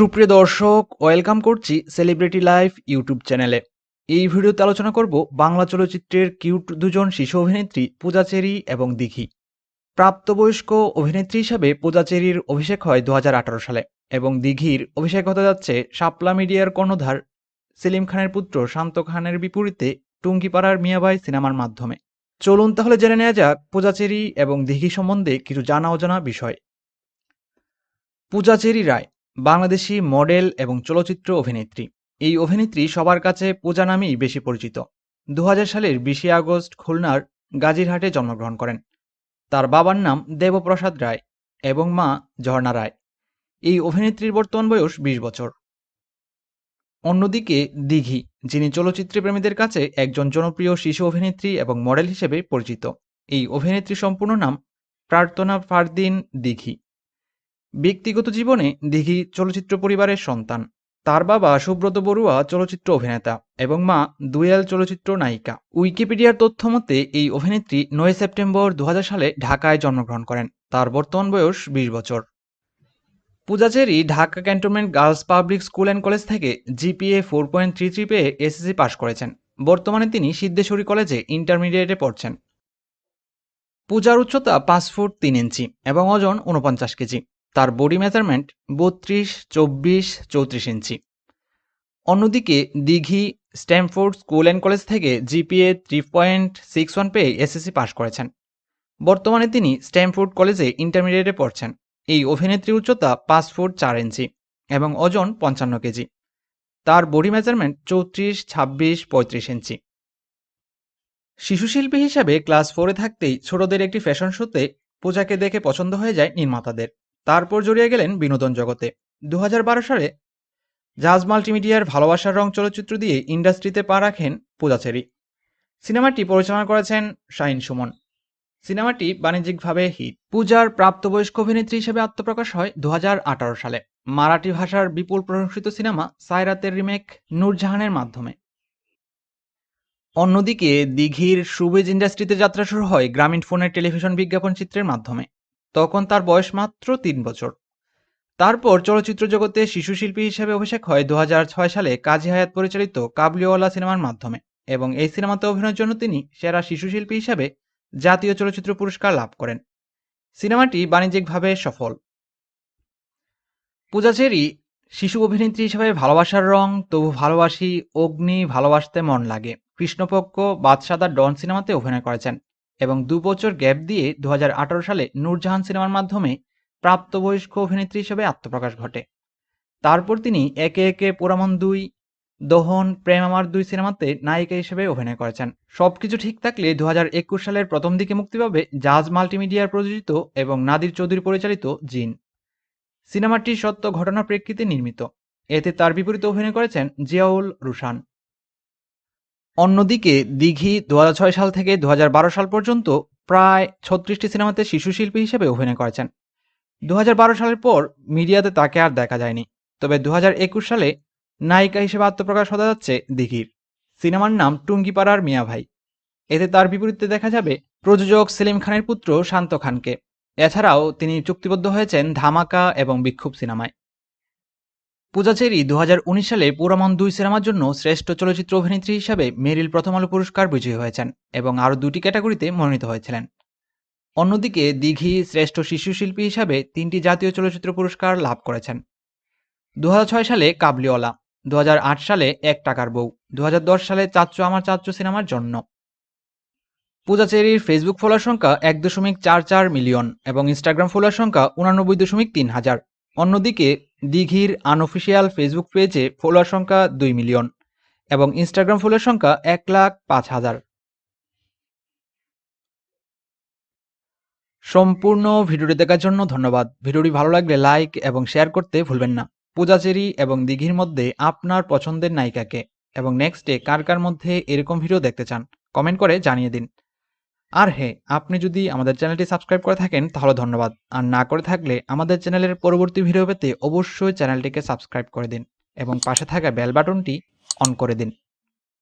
সুপ্রিয় দর্শক, ওয়েলকাম করছি সেলিব্রিটি লাইফ ইউটিউব চ্যানেলে। এই ভিডিওতে আলোচনা করব বাংলা চলচ্চিত্রের কিউট দুজন শিশু অভিনেত্রী পূজাচেরি এবং দিঘি। প্রাপ্তবয়স্ক অভিনেত্রী হিসাবে পূজাচেরির অভিষেক হয় দু হাজার আঠেরো সালে এবং দিঘির অভিষেক হতে যাচ্ছে শাপলা মিডিয়ার কর্ণধার সেলিম খানের পুত্র শান্ত খানের বিপরীতে টুঙ্গিপাড়ার মিয়াবাই সিনেমার মাধ্যমে। চলুন তাহলে জেনে নেওয়া যাক পূজাচেরি এবং দিঘি সম্বন্ধে কিছু জানা অজানা বিষয়। পূজাচেরি রায় বাংলাদেশি মডেল এবং চলচ্চিত্র অভিনেত্রী। এই অভিনেত্রী সবার কাছে পূজা নামেই বেশি পরিচিত। দু হাজার সালের বিশে আগস্ট খুলনার গাজীরহাটে জন্মগ্রহণ করেন। তার বাবার নাম দেবপ্রসাদ রায় এবং মা ঝর্ণা রায়। এই অভিনেত্রীর বর্তমান বয়স বিশ বছর। অন্যদিকে দিঘি, যিনি চলচ্চিত্র প্রেমীদের কাছে একজন জনপ্রিয় শিশু অভিনেত্রী এবং মডেল হিসেবে পরিচিত। এই অভিনেত্রী সম্পূর্ণ নাম প্রার্থনা ফারদিন দিঘি। ব্যক্তিগত জীবনে দিঘি চলচ্চিত্র পরিবারের সন্তান। তার বাবা সুব্রত বড়ুয়া চলচ্চিত্র অভিনেতা এবং মা দুয়াল চলচ্চিত্র নায়িকা। উইকিপিডিয়ার তথ্য মতে, এই অভিনেত্রী নয় সেপ্টেম্বর দু হাজার সালে ঢাকায় জন্মগ্রহণ করেন। তার বর্তমান বয়স বিশ বছর। Puja Cherry Dhaka cantonment girls public school and college থেকে GPA four point three three পেয়ে এসএসসি পাশ করেছেন। বর্তমানে তিনি সিদ্ধেশ্বরী কলেজে ইন্টারমিডিয়েটে পড়ছেন। পূজার উচ্চতা পাঁচ ফুট তিন ইঞ্চি এবং ওজন উনপঞ্চাশ কেজি। তার বডি মেজারমেন্ট বত্রিশ, চব্বিশ, চৌত্রিশ ইঞ্চি। অন্যদিকে Dighi, Stamford school and college থেকে GPA three point six one পেয়ে এসএসসি পাশ করেছেন। বর্তমানে তিনি স্ট্যামফোর্ড কলেজে ইন্টারমিডিয়েটে পড়ছেন। এই অভিনেত্রী উচ্চতা পাঁচ ফুট চার ইঞ্চি এবং ওজন পঞ্চান্ন কেজি। তার বডি মেজারমেন্ট চৌত্রিশ, ছাব্বিশ, পঁয়ত্রিশ ইঞ্চি। শিশুশিল্পী হিসাবে ক্লাস ফোরে থাকতেই ছোটদের একটি ফ্যাশন শোতে পূজাকে দেখে পছন্দ হয়ে যায় নির্মাতাদের। তারপর জড়িয়ে গেলেন বিনোদন জগতে। দু হাজার বারো সালে জাজ মাল্টিমিডিয়ার ভালোবাসার রং চলচ্চিত্র দিয়ে ইন্ডাস্ট্রিতে পা রাখেন পূজাচেরি সিনেমাটি পরিচালনা করেছেন শাহিন সুমন। সিনেমাটি বাণিজ্যিকভাবে হিট। পূজার প্রাপ্তবয়স্ক অভিনেত্রী হিসেবে আত্মপ্রকাশ হয় দু হাজার আঠারো সালে। মারাঠি ভাষার বিপুল প্রশংসিত সিনেমা সায়রাতের রিমেক নূরজাহানের মাধ্যমে। অন্যদিকে দিঘির সুবেজ ইন্ডাস্ট্রিতে যাত্রা শুরু হয় গ্রামীণ ফোনের টেলিভিশন বিজ্ঞাপন চিত্রের মাধ্যমে। তখন তার বয়স মাত্র তিন বছর। তারপর চলচ্চিত্র জগতে শিশু শিল্পী হিসেবে অভিষেক হয় দু হাজার ছয় সালে কাজী হায়াত পরিচালিত কাবলিওয়ালা সিনেমার মাধ্যমে এবং এই সিনেমাতে অভিনয়ের জন্য তিনি সেরা শিশু শিল্পী হিসেবে জাতীয় চলচ্চিত্র পুরস্কার লাভ করেন। সিনেমাটি বাণিজ্যিকভাবে সফল। পূজা চেরি শিশু অভিনেত্রী হিসেবে ভালোবাসার রং, তবু ভালোবাসি, অগ্নি ভালোবাসতে মন লাগে। কৃষ্ণপক্ষ বাদশাদা ডন সিনেমাতে অভিনয় করেছেন। এবং দু বছর গ্যাপ দিয়ে দু হাজার আঠারো সালে নূরজাহান সিনেমার মাধ্যমে প্রাপ্তবয়স্ক অভিনেত্রী হিসেবে আত্মপ্রকাশ ঘটে। তারপর তিনি একে একে পোরামন দুই, দহন, প্রেম আমার দুই সিনেমাতে নায়িকা হিসেবে অভিনয় করেছেন। সবকিছু ঠিক থাকলে দু হাজার একুশ সালের প্রথম দিকে মুক্তি পাবে জাজ মাল্টিমিডিয়ার প্রযোজিত এবং নাদির চৌধুরী পরিচালিত জিন। সিনেমাটি সত্য ঘটনার প্রেক্ষিতে নির্মিত। এতে তার বিপরীতে অভিনয় করেছেন জিয়াউল রুশান। অন্যদিকে দিঘি দু সাল থেকে দু হাজার বারো সাল পর্যন্ত প্রায় ছত্রিশটি সিনেমাতে শিশু শিল্পী হিসেবে অভিনয় করেছেন। দু হাজার বারো সালের পর মিডিয়াতে তাকে আর দেখা যায়নি। তবে দু হাজার একুশ সালে নায়িকা হিসেবে আত্মপ্রকাশ হতে যাচ্ছে দিঘির। সিনেমার নাম টুঙ্গিপাড়ার মিয়া ভাই। এতে তার বিপরীতে দেখা যাবে প্রযোজক সেলিম খানের পুত্র শান্ত খানকে। এছাড়াও তিনি চুক্তিবদ্ধ হয়েছেন ধামাকা এবং বিক্ষোভ সিনেমায়। পূজা চেরি দু সালে পুরামন দুই সিনেমার জন্য শ্রেষ্ঠ চলচ্চিত্র অভিনেত্রী হিসাবে মেরিল প্রথম আলো পুরস্কার বিজয়ী হয়েছেন এবং আরও দুটি ক্যাটাগরিতে মনোনীত হয়েছিলেন। অন্যদিকে দিঘি শ্রেষ্ঠ শিশু শিল্পী হিসাবে তিনটি জাতীয় চলচ্চিত্র পুরস্কার লাভ করেছেন। দু হাজার ছয় সালে কাবলিওয়ালা দু হাজার আট সালে এক টাকার বউ দু হাজার দশ সালে চাচ্চু আমার চাচ্চু সিনেমার জন্য। পূজা চেরির ফেসবুক ফলোয়ার সংখ্যা এক দশমিক চার চার মিলিয়ন এবং ইনস্টাগ্রাম ফলোয়ার সংখ্যা উনানব্বই দশমিক তিন হাজার। অন্যদিকে দিঘির আনঅফিসিয়াল ফেসবুক পেজে ফলোয়ার সংখ্যা দুই মিলিয়ন এবং ইনস্টাগ্রাম ফলোয়ার সংখ্যা এক লাখ পাঁচ হাজার। সম্পূর্ণ ভিডিওটি দেখার জন্য ধন্যবাদ। ভিডিওটি ভালো লাগলে লাইক এবং শেয়ার করতে ভুলবেন না। পূজাচেরি এবং দিঘির মধ্যে আপনার পছন্দের নায়িকাকে এবং নেক্সটে কার কার মধ্যে এরকম ভিডিও দেখতে চান কমেন্ট করে জানিয়ে দিন। আর হ্যাঁ আপনি যদি আমাদের চ্যানেলটি সাবস্ক্রাইব করে থাকেন, তাহলে ধন্যবাদ। আর না করে থাকলে আমাদের চ্যানেলের পরবর্তী ভিডিও পেতে অবশ্যই চ্যানেলটিকে সাবস্ক্রাইব করে দিন এবং পাশে থাকা বেল বাটনটি অন করে দিন।